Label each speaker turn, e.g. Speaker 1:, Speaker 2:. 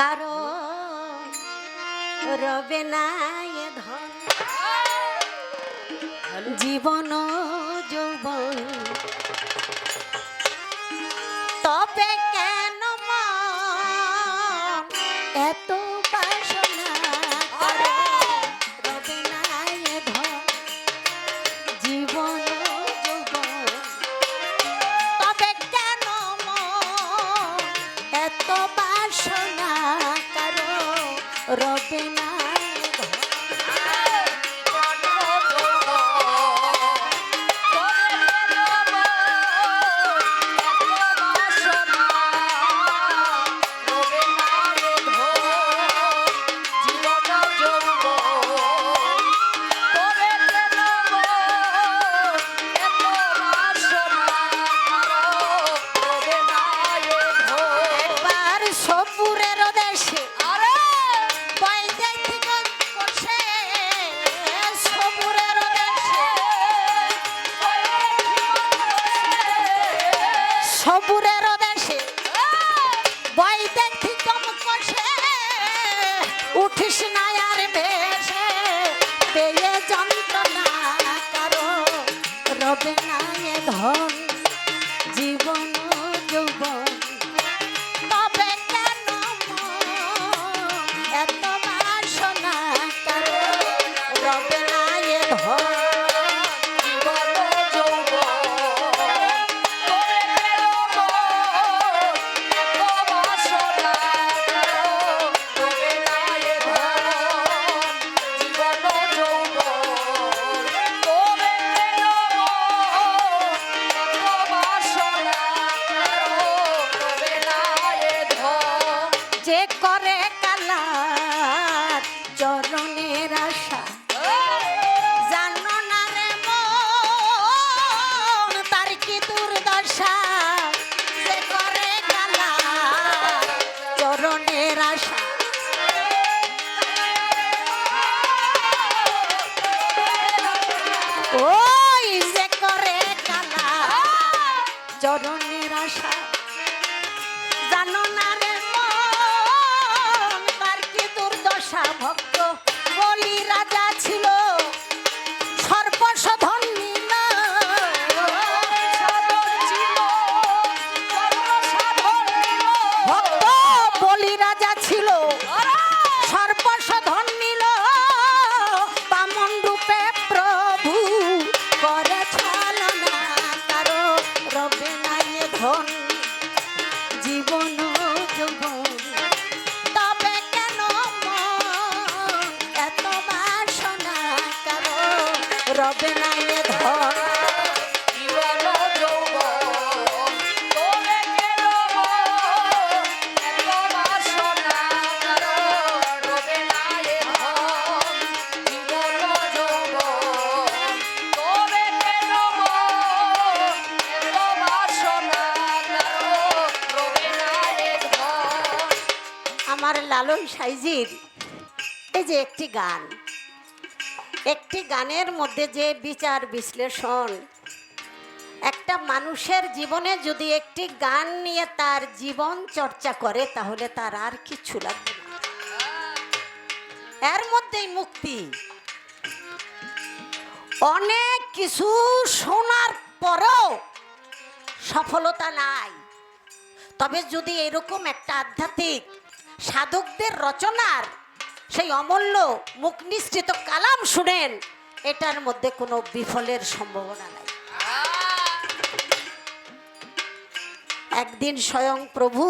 Speaker 1: কারও রবে না ধন। জীবন যৌবন। তবে কেন এত রবে না এ ধন আমার লালন সাইজির এই যে একটি গান। একটি গানের মধ্যে যে বিচার বিশ্লেষণ, একটা মানুষের জীবনে যদি একটি গান নিয়ে তার জীবন চর্চা করে, তাহলে তার আর কিছু লাগবে না। এর মধ্যেই মুক্তি। অনেক কিছু শোনার পরেও সফলতা নাই। তবে যদি এরকম একটা আধ্যাত্মিক সাধকদের রচনার সেই অমূল্য মুখ নিশ্চিত কালাম শুনেন এটার মধ্যে কোনো বিফলের সম্ভাবনা নাই। একদিন স্বয়ং প্রভু